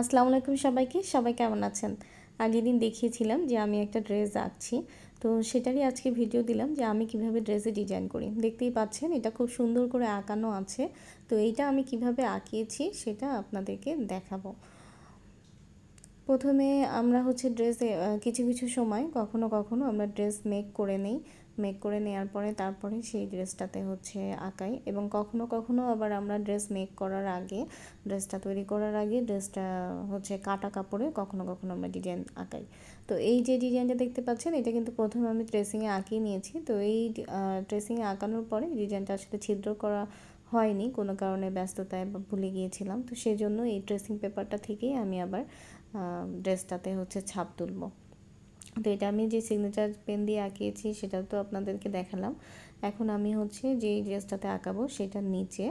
আসসালামু আলাইকুম সবাইকে, সবাই কেমন আছেন? আগের দিন দেখিয়েছিলাম যে আমি একটা ড্রেস আঁকছি। তো সেটারই আজকে ভিডিও দিলাম যে আমি কীভাবে ড্রেসে ডিজাইন করি। দেখতেই পাচ্ছেন, এটা খুব সুন্দর করে আঁকানো আছে। তো এইটা আমি কীভাবে আঁকিয়েছি সেটা আপনাদেরকে দেখাবো। প্রথমে আমরা হচ্ছে ড্রেসে কিছু কিছু সময় কখনো কখনো আমরা ড্রেস মেক করে নেই। মেক করে নেওয়ার পরে তারপরে সেই ড্রেসটাতে হচ্ছে আঁকাই এবং কখনো কখনো আবার আমরা ড্রেস মেক করার আগে ড্রেসটা তৈরি করার আগে ড্রেসটা হচ্ছে কাটা কাপড়ে কখনো কখনো আমরা ডিজাইন আঁকাই। তো এই যে ডিজাইনটা দেখতে পাচ্ছেন, এটা কিন্তু প্রথমে আমি ট্রেসিংয়ে আঁকিয়ে নিয়েছি। তো এই ট্রেসিংয়ে আঁকানোর পরে ডিজাইনটা আসলে ছিদ্র করা হয়নি, কোনো কারণে ব্যস্ততায় বা ভুলে গিয়েছিলাম। তো সেই জন্য এই ড্রেসিং পেপারটা থেকেই আমি আবার ড্রেসটাতে হচ্ছে ছাপ তুলবো। তো এটা আমি যে সিগনেচার পেন দিয়ে আঁকিয়েছি, সেটা তো আপনাদেরকে দেখালাম। এখন আমি হচ্ছে যেই ড্রেসটাতে আঁকাবো সেটার নিচে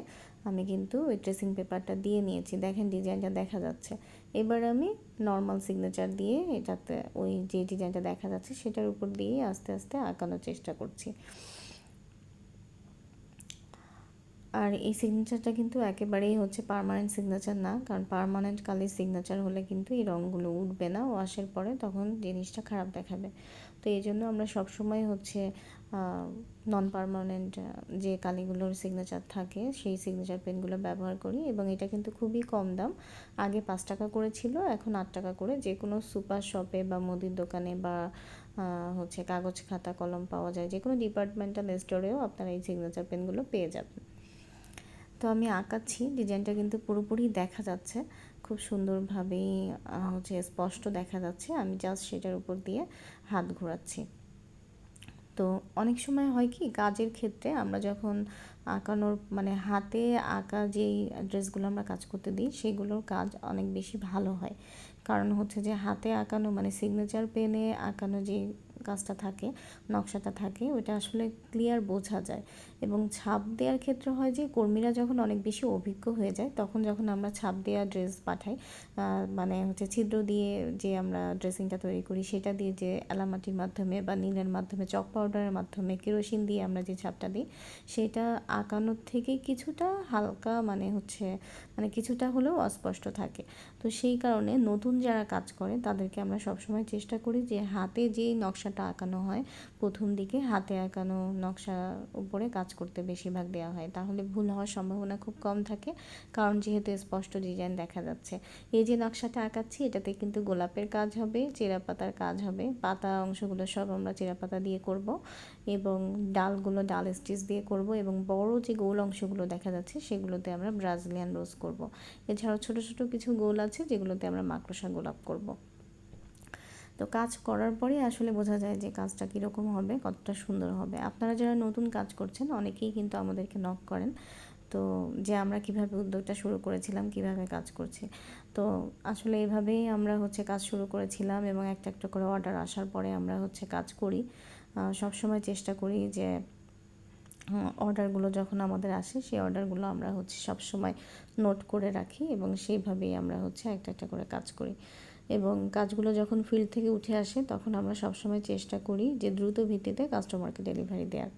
আমি কিন্তু ওই ড্রেসিং পেপারটা দিয়ে নিয়েছি। দেখেন ডিজাইনটা দেখা যাচ্ছে। এবার আমি নর্মাল সিগনেচার দিয়ে এটাতে ওই যে ডিজাইনটা দেখা যাচ্ছে, সেটার উপর দিয়ে আস্তে আস্তে আঁকানোর চেষ্টা করছি। আর এই সিগনেচারটা কিন্তু একেবারেই হচ্ছে পারমানেন্ট সিগনেচার না, কারণ পারমানেন্ট কালির সিগনেচার হলে কিন্তু এই রঙগুলো উঠবে না। ওয়াশের পরে তখন জিনিসটা খারাপ দেখাবে। তো এই জন্য আমরা সবসময় হচ্ছে নন পারমানেন্ট যে কালিগুলোর সিগনেচার থাকে, সেই সিগনেচার পেনগুলো ব্যবহার করি এবং এটা কিন্তু খুবই কম দাম। আগে পাঁচ টাকা করে ছিল, এখন আট টাকা করে। যে কোনো সুপার শপে বা মুদির দোকানে বা হচ্ছে কাগজ খাতা, কলম পাওয়া যায়। যে কোনো ডিপার্টমেন্টাল স্টোরেও আপনারা এই সিগনেচার পেনগুলো পেয়ে যাবেন। তো আমি আঁকাচ্ছি, ডিজাইনটা কিন্তু পুরোপুরি দেখা যাচ্ছে। খুব সুন্দরভাবেই হচ্ছে স্পষ্ট দেখা যাচ্ছে। আমি জাস্ট সেটার উপর দিয়ে হাত ঘোরাচ্ছি। তো অনেক সময় হয় কি, কাজের ক্ষেত্রে আমরা যখন আঁকানোর মানে হাতে আঁকা যেই ড্রেসগুলো আমরা কাজ করতে দিই, সেগুলোর কাজ অনেক বেশি ভালো হয়। কারণ হচ্ছে যে হাতে আঁকানো মানে সিগনেচার পেনে আঁকানো যে কাজটা থাকে, নকশাটা থাকে, ওইটা আসলে ক্লিয়ার বোঝা যায়। এবং ছাপ দেওয়ার ক্ষেত্রে হয় যে, কর্মীরা যখন অনেক বেশি অভিজ্ঞ হয়ে যায়, তখন যখন আমরা ছাপ দেওয়া ড্রেস পাঠাই মানে হচ্ছে ছিদ্র দিয়ে যে আমরা ড্রেসিংটা তৈরি করি, সেটা দিয়ে যে এলামাটির মাধ্যমে বা নীলের মাধ্যমে, চক পাউডারের মাধ্যমে, কেরোসিন দিয়ে আমরা যে ছাপটা দিই, সেটা আঁকানোর থেকে কিছুটা হালকা মানে হচ্ছে মানে কিছুটা হলেও অস্পষ্ট থাকে। তো সেই কারণে নতুন যারা কাজ করে, তাদেরকে আমরা সবসময় চেষ্টা করি যে হাতে যেই নকশাটা আঁকানো হয়। প্রথম দিকে হাতে আঁকানো নকশা উপরে কাজ করতে বেশিরভাগ দেওয়া হয়। তাহলে ভুল হওয়ার সম্ভাবনা খুব কম থাকে, কারণ যেহেতু স্পষ্ট ডিজাইন দেখা যাচ্ছে। এই যে নকশাটা আঁকাচ্ছি, এটাতে কিন্তু গোলাপের কাজ হবে চেরা পাতার কাজ হবে। পাতা অংশগুলো সব আমরা চেরা পাতা দিয়ে করব এবং ডালগুলো ডাল স্টিচ দিয়ে করব এবং বড় যে গোল অংশগুলো দেখা যাচ্ছে, সেগুলোতে আমরা ব্রাজিলিয়ান রোজ করব। এছাড়াও ছোট ছোট কিছু গোল আছে, যেগুলোতে আমরা মাকড়সা গোলাপ করব। তো কাজ করার পরে আসলে বোঝা যায় যে কাজটা কীরকম হবে, কতটা সুন্দর হবে। আপনারা যারা নতুন কাজ করছেন, অনেকেই কিন্তু আমাদেরকে নক করেন। তো যে আমরা কীভাবে উদ্যোগটা শুরু করেছিলাম, কীভাবে কাজ করছি। তো আসলে এভাবেই আমরা হচ্ছে কাজ শুরু করেছিলাম এবং একটা একটা করে অর্ডার আসার পরে আমরা হচ্ছে কাজ করি। সব সময় চেষ্টা করি যে অর্ডারগুলো যখন আমাদের আসে, সেই অর্ডারগুলো আমরা হচ্ছে সব সময় নোট করে রাখি এবং সেইভাবেই আমরা হচ্ছে একটা একটা করে কাজ করি। এবং কাজগুলো যখন ফিল্ড থেকে উঠে আসে, তখন আমরা সবসময় চেষ্টা করি যে দ্রুত ভিত্তিতে কাস্টমারকে ডেলিভারি দেওয়ার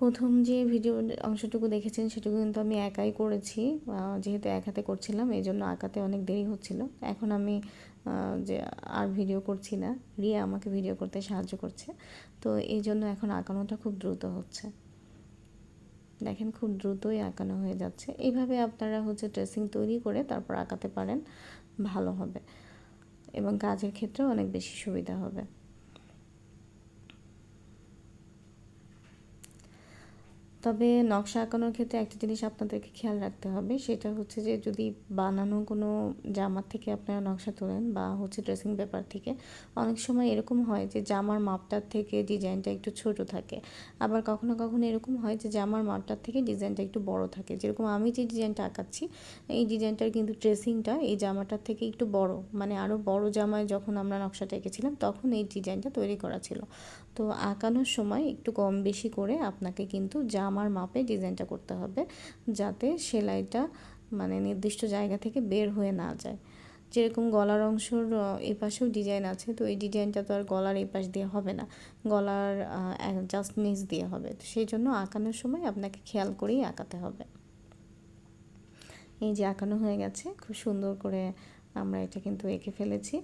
প্রথম যে ভিডিও অংশটুকু দেখেছেন, সেটুকু কিন্তু আমি একাই করেছি। যেহেতু এক হাতে করছিলাম এই জন্য আঁকাতে অনেক দেরি হচ্ছিল। এখন আমি যে আর ভিডিও করছি না, রিয়া আমাকে ভিডিও করতে সাহায্য করছে। তো এই জন্য এখন আঁকানোটা খুব দ্রুত হচ্ছে। দেখেন খুব দ্রুতই আঁকানো হয়ে যাচ্ছে। এইভাবে আপনারা হচ্ছে ড্রেসিং তৈরি করে তারপর আঁকাতে পারেন, ভালো হবে। এবং কাজের ক্ষেত্রেও অনেক বেশি সুবিধা হবে। তবে নকশা আঁকানোর ক্ষেত্রে একটা জিনিস আপনাদেরকে খেয়াল রাখতে হবে, সেটা হচ্ছে যে যদি বানানো কোনো জামার থেকে আপনারা নকশা তোলেন বা হচ্ছে ড্রেসিং পেপার থেকে, অনেক সময় এরকম হয় যে জামার মাপটার থেকে ডিজাইনটা একটু ছোট থাকে। আবার কখনো কখনো এরকম হয় যে জামার মাপটার থেকে ডিজাইনটা একটু বড় থাকে। যেরকম আমি যে ডিজাইনটা আঁকাচ্ছি, এই ডিজাইনটার কিন্তু ড্রেসিংটা এই জামাটার থেকে একটু বড় মানে আরও বড় জামায় যখন আমরা নকশাটা এঁকেছিলাম, তখন এই ডিজাইনটা তৈরি করা ছিল। তো আঁকানোর সময় একটু কম বেশি করে আপনাকে কিন্তু জামার মাপে ডিজাইনটা করতে হবে যাতে সেলাইটা মানে নির্দিষ্ট জায়গা থেকে বের হয়ে না যায়। যেরকম গলার অংশর এই পাশেও ডিজাইন আছে, তো এই ডিজাইনটা তো আর গলার এই পাশ দিয়ে হবে না। গলার জাস্ট নিচ দিয়ে হবে। তো সেই জন্য আঁকানোর সময় আপনাকে খেয়াল করেই আঁকাতে হবে। এই যে আঁকানো হয়ে গেছে, খুব সুন্দর করে আমরা এটা কিন্তু এঁকে ফেলেছি।